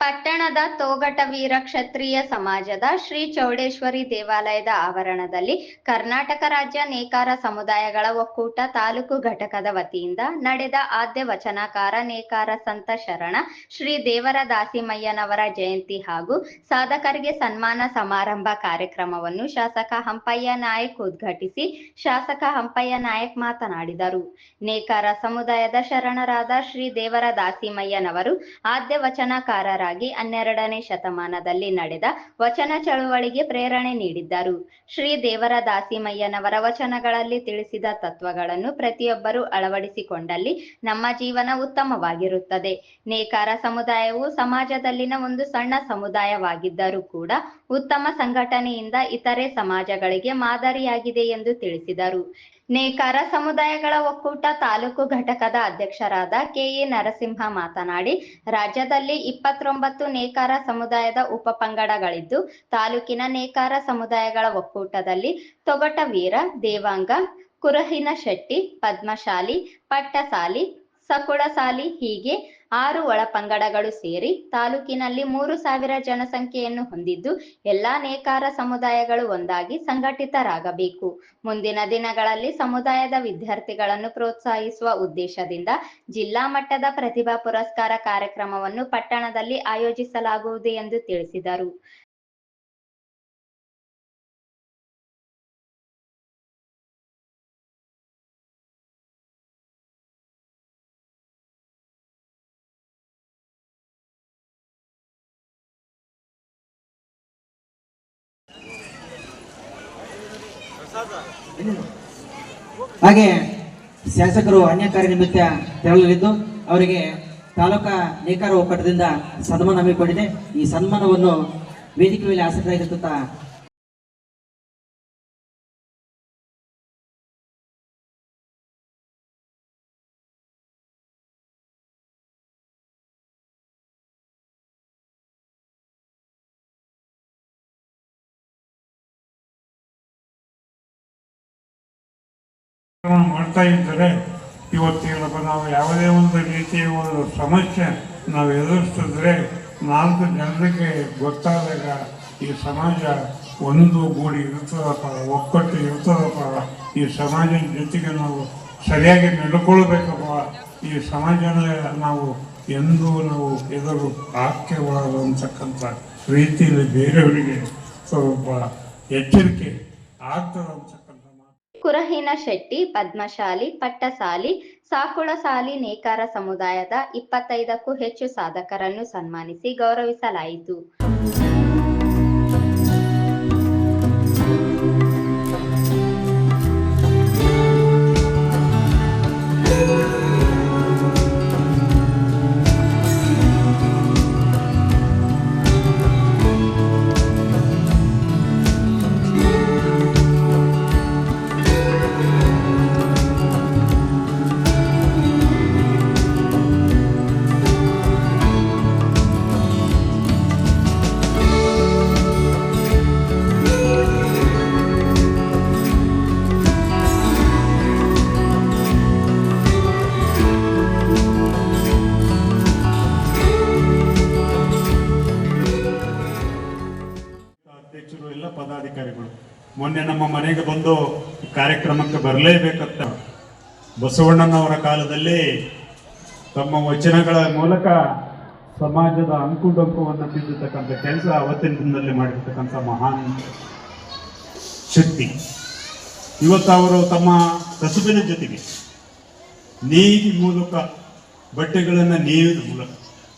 ಪಟ್ಟಣದ ತೋಗಟವೀರ ಕ್ಷತ್ರಿಯ ಸಮಾಜದ ಶ್ರೀ ಚೌಡೇಶ್ವರಿ ದೇವಾಲಯದ ಆವರಣದಲ್ಲಿ ಕರ್ನಾಟಕ ರಾಜ್ಯ ನೇಕಾರ ಸಮುದಾಯಗಳ ಒಕ್ಕೂಟ ತಾಲೂಕು ಘಟಕದ ವತಿಯಿಂದ ನಡೆದ ಆದ್ಯ ವಚನಕಾರ ನೇಕಾರ ಸಂತ ಶರಣ ಶ್ರೀ ದೇವರ ದಾಸಿಮಯ್ಯನವರ ಜಯಂತಿ ಹಾಗೂ ಸಾಧಕರಿಗೆ ಸನ್ಮಾನ ಸಮಾರಂಭ ಕಾರ್ಯಕ್ರಮವನ್ನು ಶಾಸಕ ಹಂಪಯ್ಯ ನಾಯಕ್ ಉದ್ಘಾಟಿಸಿ ಶಾಸಕ ಹಂಪಯ್ಯ ನಾಯಕ್ ಮಾತನಾಡಿದರು. ನೇಕಾರ ಸಮುದಾಯದ ಶರಣರಾದ ಶ್ರೀ ದೇವರ ದಾಸಿಮಯ್ಯನವರು ಆದ್ಯ ವಚನಕಾರರಾಗಿ ಹನ್ನೆರಡನೇ ಶತಮಾನದಲ್ಲಿ ನಡೆದ ವಚನ ಚಳುವಳಿಗೆ ಪ್ರೇರಣೆ ನೀಡಿದ್ದರು. ಶ್ರೀ ದೇವರ ದಾಸಿಮಯ್ಯನವರ ವಚನಗಳಲ್ಲಿ ತಿಳಿಸಿದ ತತ್ವಗಳನ್ನು ಪ್ರತಿಯೊಬ್ಬರೂ ಅಳವಡಿಸಿಕೊಂಡಲ್ಲಿ ನಮ್ಮ ಜೀವನ ಉತ್ತಮವಾಗಿರುತ್ತದೆ. ನೇಕಾರ ಸಮುದಾಯವು ಸಮಾಜದಲ್ಲಿನ ಒಂದು ಸಣ್ಣ ಸಮುದಾಯವಾಗಿದ್ದರೂ ಕೂಡ ಉತ್ತಮ ಸಂಘಟನೆಯಿಂದ ಇತರೆ ಸಮಾಜಗಳಿಗೆ ಮಾದರಿಯಾಗಿದೆ ಎಂದು ತಿಳಿಸಿದರು. ನೇಕಾರ ಸಮುದಾಯಗಳ ಒಕ್ಕೂಟ ತಾಲೂಕು ಘಟಕದ ಅಧ್ಯಕ್ಷರಾದ ಕೆಎ ನರಸಿಂಹ ಮಾತನಾಡಿ, ರಾಜ್ಯದಲ್ಲಿ ಇಪ್ಪತ್ತೊಂಬತ್ತು ನೇಕಾರ ಸಮುದಾಯದ ಉಪಪಂಗಡಗಳಿದ್ದು ತಾಲೂಕಿನ ನೇಕಾರ ಸಮುದಾಯಗಳ ಒಕ್ಕೂಟದಲ್ಲಿ ತೊಗಟ ವೀರ ದೇವಾಂಗ ಕುರಹಿನ ಶೆಟ್ಟಿ ಪದ್ಮಶಾಲಿ, ಪಟ್ಟಸಾಲಿ ಸಕುಳಸಾಲಿ ಹೀಗೆ ಆರು ಒಳಪಂಗಡಗಳು ಸೇರಿ ತಾಲೂಕಿನಲ್ಲಿ ಮೂರು ಸಾವಿರ ಜನಸಂಖ್ಯೆಯನ್ನು ಹೊಂದಿದ್ದು ಎಲ್ಲಾ ನೇಕಾರ ಸಮುದಾಯಗಳು ಒಂದಾಗಿ ಸಂಘಟಿತರಾಗಬೇಕು. ಮುಂದಿನ ದಿನಗಳಲ್ಲಿ ಸಮುದಾಯದ ವಿದ್ಯಾರ್ಥಿಗಳನ್ನು ಪ್ರೋತ್ಸಾಹಿಸುವ ಉದ್ದೇಶದಿಂದ ಜಿಲ್ಲಾ ಮಟ್ಟದ ಪ್ರತಿಭಾ ಪುರಸ್ಕಾರ ಕಾರ್ಯಕ್ರಮವನ್ನು ಪಟ್ಟಣದಲ್ಲಿ ಆಯೋಜಿಸಲಾಗುವುದು ಎಂದು ತಿಳಿಸಿದರು. ಹಾಗೆ ಶಾಸಕರು ಅನ್ಯ ಕಾರ್ಯ ನಿಮಿತ್ತ ತೆರಳಲಿದ್ದು ಅವರಿಗೆ ತಾಲೂಕಾ ನೇಕಾರ ಒಕ್ಕೂಟದಿಂದ ಸನ್ಮಾನ ಹಮ್ಮಿಕೊಂಡಿದೆ. ಈ ಸನ್ಮಾನವನ್ನು ವೇದಿಕೆ ಮೇಲೆ ಆಸಕ್ತರಾಗಿರ್ತಂತ ಮಾಡ್ತಾ ಇದ್ದರೆ ಇವತ್ತಿನ ನಾವು ಯಾವುದೇ ಒಂದು ರೀತಿಯ ಒಂದು ಸಮಸ್ಯೆ ನಾವು ಎದುರಿಸಿದ್ರೆ ನಾಲ್ಕು ಜನರಿಗೆ ಗೊತ್ತಾದಾಗ ಈ ಸಮಾಜ ಒಂದು ಗೂಡಿ ಇರ್ತದಪ್ಪ ಒಕ್ಕಟ್ಟು ಇರ್ತದಪ್ಪ ಈ ಸಮಾಜದ ಜೊತೆಗೆ ನಾವು ಸರಿಯಾಗಿ ನಡ್ಕೊಳ್ಬೇಕಪ್ಪ. ಈ ಸಮಾಜನ ನಾವು ಎಂದೂ ನಾವು ಎದುರು ಹಾಕ್ಯಬಾರದು ಅಂತಕ್ಕಂಥ ರೀತಿಯಲ್ಲಿ ಬೇರೆಯವರಿಗೆ ಸ್ವಲ್ಪ ಎಚ್ಚರಿಕೆ ಆಗ್ತದಂತ ಕುರಹಿನ ಶೆಟ್ಟಿ ಪದ್ಮಶಾಲಿ ಪಟ್ಟಸಾಲಿ ಸಾಕುಳಸಾಲಿ ನೇಕಾರ ಸಮುದಾಯದ ಇಪ್ಪತ್ತೈದಕ್ಕೂ ಹೆಚ್ಚು ಸಾಧಕರನ್ನು ಸನ್ಮಾನಿಸಿ ಗೌರವಿಸಲಾಯಿತು. ಅಧ್ಯಕ್ಷರು ಎಲ್ಲ ಪದಾಧಿಕಾರಿಗಳು. ಮೊನ್ನೆ ನಮ್ಮ ಮನೆಗೆ ಬಂದು ಕಾರ್ಯಕ್ರಮಕ್ಕೆ ಬರಲೇಬೇಕಂತ ಬಸವಣ್ಣನವರ ಕಾಲದಲ್ಲಿ ತಮ್ಮ ವಚನಗಳ ಮೂಲಕ ಸಮಾಜದ ಅಂಕುಡೊಂಕುವನ್ನು ತಿದ್ದಿರ್ತಕ್ಕಂಥ ಕೆಲಸ ಅವತ್ತಿನ ದಿನದಲ್ಲಿ ಮಾಡಿರ್ತಕ್ಕಂಥ ಮಹಾನ್ ಶಕ್ತಿ. ಇವತ್ತು ಅವರು ತಮ್ಮ ಕಸುಬಿನ ಜೊತೆಗೆ ನೀತಿ ಮೂಲಕ ಬಟ್ಟೆಗಳನ್ನು ನೇಯುವ ಮೂಲಕ.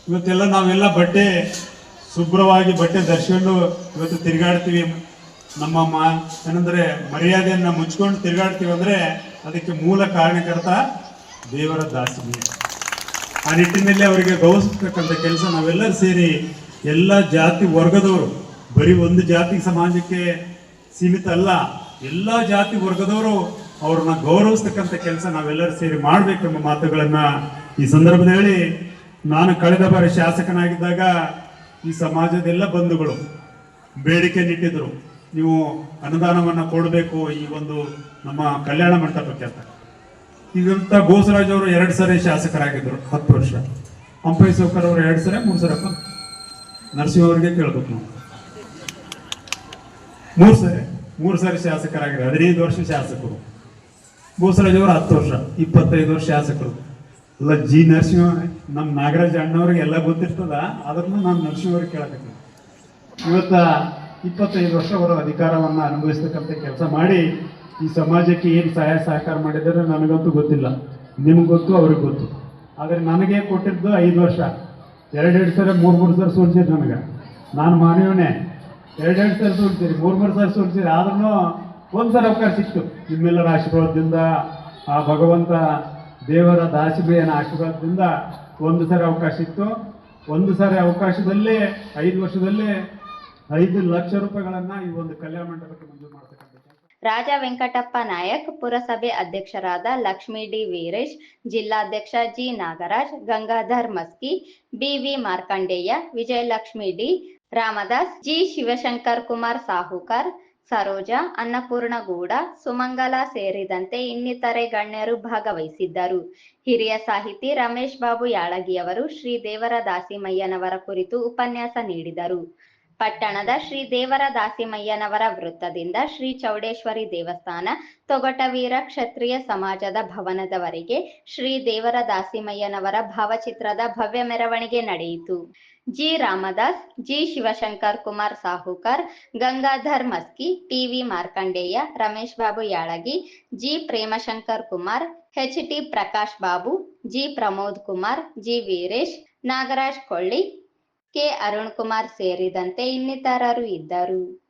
ಇವತ್ತೆಲ್ಲ ನಾವೆಲ್ಲ ಬಟ್ಟೆ ಶುಭ್ರವಾಗಿ ಬಟ್ಟೆ ಧರಿಸ್ಕೊಂಡು ಇವತ್ತು ತಿರುಗಾಡ್ತೀವಿ. ನಮ್ಮ ಮಾ, ಏನಂದ್ರೆ ಮರ್ಯಾದೆಯನ್ನ ಮುಚ್ಕೊಂಡು ತಿರುಗಾಡ್ತೀವಿ ಅಂದ್ರೆ ಅದಕ್ಕೆ ಮೂಲ ಕಾರಣಕರ್ತ ದೇವರ ದಾಸಿನಿ. ಆ ನಿಟ್ಟಿನಲ್ಲಿ ಅವರಿಗೆ ಗೌರವಿಸ್ತಕ್ಕಂಥ ಕೆಲಸ ನಾವೆಲ್ಲರೂ ಸೇರಿ ಎಲ್ಲ ಜಾತಿ ವರ್ಗದವರು, ಬರೀ ಒಂದು ಜಾತಿ ಸಮಾಜಕ್ಕೆ ಸೀಮಿತ ಅಲ್ಲ, ಎಲ್ಲ ಜಾತಿ ವರ್ಗದವರು ಅವ್ರನ್ನ ಗೌರವಿಸ್ತಕ್ಕಂಥ ಕೆಲಸ ನಾವೆಲ್ಲರೂ ಸೇರಿ ಮಾಡಬೇಕೆಂಬ ಮಾತುಗಳನ್ನ ಈ ಸಂದರ್ಭದಲ್ಲಿ ನಾನು ಕಳೆದ ಬಾರಿ ಶಾಸಕನಾಗಿದ್ದಾಗ ಈ ಸಮಾಜದ ಎಲ್ಲ ಬಂಧುಗಳು ಬೇಡಿಕೆ ನಿಟ್ಟಿದ್ರು ನೀವು ಅನುದಾನವನ್ನ ಕೊಡಬೇಕು ಈ ಒಂದು ನಮ್ಮ ಕಲ್ಯಾಣ ಮಂಟಪಕ್ಕೆ ಅಂತ. ಈಗಂತ ಬೋಸರಾಜ್ ಅವರು ಎರಡು ಸರಿ ಶಾಸಕರಾಗಿದ್ದರು, ಹತ್ತು ವರ್ಷ. ಹಂಪೈ ಸೌಕರ್ ಅವರು ಎರಡು ಸರಿ, ಮೂರು ಸರಪ್ಪ ನರಸಿಂಹ ಅವರಿಗೆ ಕೇಳ್ಬೇಕು ನಾವು. ಮೂರು ಸರಿ ಮೂರು ಸರಿ ಶಾಸಕರಾಗಿದ್ದಾರೆ, ಹದಿನೈದು ವರ್ಷ ಶಾಸಕರು. ಬೋಸರಾಜ್ ಅವರು ಹತ್ತು ವರ್ಷ, ಇಪ್ಪತ್ತೈದು ವರ್ಷ ಶಾಸಕರು. ಅಲ್ಲ ಜಿ ನರಸಿಂಹ. ನಮ್ಮ ನಾಗರಾಜ್ ಅಣ್ಣವ್ರಿಗೆ ಎಲ್ಲ ಗೊತ್ತಿರ್ತದ, ಅದನ್ನು ನಾನು ನರಸಿಂಹವ್ರಿಗೆ ಕೇಳಕತ್ತೀನಿ. ಇವತ್ತ ಇಪ್ಪತ್ತೈದು ವರ್ಷ ಅವರು ಅಧಿಕಾರವನ್ನ ಅನುಭವಿಸ್ತಕ್ಕಂಥ ಕೆಲಸ ಮಾಡಿ ಈ ಸಮಾಜಕ್ಕೆ ಏನು ಸಹಾಯ ಸಹಕಾರ ಮಾಡಿದ್ದಾರೆ ನನಗಂತೂ ಗೊತ್ತಿಲ್ಲ. ನಿಮ್ಗೆ ಗೊತ್ತು, ಅವ್ರಿಗೆ ಗೊತ್ತು. ಆದರೆ ನನಗೆ ಕೊಟ್ಟಿದ್ದು ಐದು ವರ್ಷ. ಎರಡೆರಡು ಸಲ ಮೂರು ಮೂರು ಸಲ ಸೋಲ್ಸಿದ್ರು ನನಗೆ. ನಾನು ಮಾನವನೇ ಎರಡೆರಡು ಸಲ ಸೋಲ್ಸಿರಿ ಮೂರು ಮೂರು ಸಲ ಸೋಲ್ಸಿರಿ ಆದ್ರೂ ಒಂದ್ಸಲ ಅವಕಾಶ ಸಿಕ್ತು. ನಿಮ್ಮೆಲ್ಲರ ಆಶೀರ್ವಾದದಿಂದ, ಆ ಭಗವಂತ ದೇವರ ದಾಸಿಬೆಯನ ಆಶೀರ್ವಾದದಿಂದ ಒಂದು ಸಾರಿ ಅವಕಾಶ ಇತ್ತು. ಒಂದು ಸಾರಿ ಅವಕಾಶದಲ್ಲೇ, ಐದು ವರ್ಷದಲ್ಲೇ ಐದು ಲಕ್ಷ ರೂಪಾಯಿಗಳನ್ನ ಈ ಒಂದು ಕಲ್ಯಾಣ ಮಂಟಪಕ್ಕೆ ಮಂಜೂರು ಮಾಡ್ತಕ್ಕಂಥ ರಾಜ ವೆಂಕಟಪ್ಪ ನಾಯಕ್ ಪುರಸಭೆ ಅಧ್ಯಕ್ಷರಾದ ಲಕ್ಷ್ಮೀ ಡಿ ವೀರೇಶ್, ಜಿಲ್ಲಾಧ್ಯಕ್ಷ G Nagaraj, Gangadhar Maski BV Markandeya, Vijayalakshmi D Ramdas, G Shivashankar Kumar Sahukar Saroja, Annapurnagouda, Sumangala ಸೇರಿದಂತೆ ಇನ್ನಿತರೆ ಗಣ್ಯರು ಭಾಗವಹಿಸಿದ್ದರು. ಹಿರಿಯ ಸಾಹಿತಿ ರಮೇಶ್ ಬಾಬು ಯಾಳಗಿಯವರು ಶ್ರೀ ದೇವರ ದಾಸಿಮಯ್ಯನವರ ಕುರಿತು ಉಪನ್ಯಾಸ ನೀಡಿದರು. ಪಟ್ಟಣದ ಶ್ರೀ ದೇವರ ದಾಸಿಮಯ್ಯನವರ ವೃತ್ತದಿಂದ ಶ್ರೀ ಚೌಡೇಶ್ವರಿ ದೇವಸ್ಥಾನ, ತೊಗಟವೀರ ಕ್ಷತ್ರಿಯ ಸಮಾಜದ ಭವನದವರೆಗೆ ಶ್ರೀ ದೇವರ ದಾಸಿಮಯ್ಯನವರ ಭಾವಚಿತ್ರದ ಭವ್ಯ ಮೆರವಣಿಗೆ ನಡೆಯಿತು. G. Ramdas, G. Shivashankar Kumar Sahukar, Gangadhar Maski TV Markandeya, Ramesh Babu Yalagi, G. Premashankar Kumar, H. T. Prakash Babu, G. Pramod Kumar, G. Veeresh, Nagaraj Kolli K Arun Kumar ಸೇರಿದಂತೆ ಇನ್ನಿತರರು ಇದ್ದರು.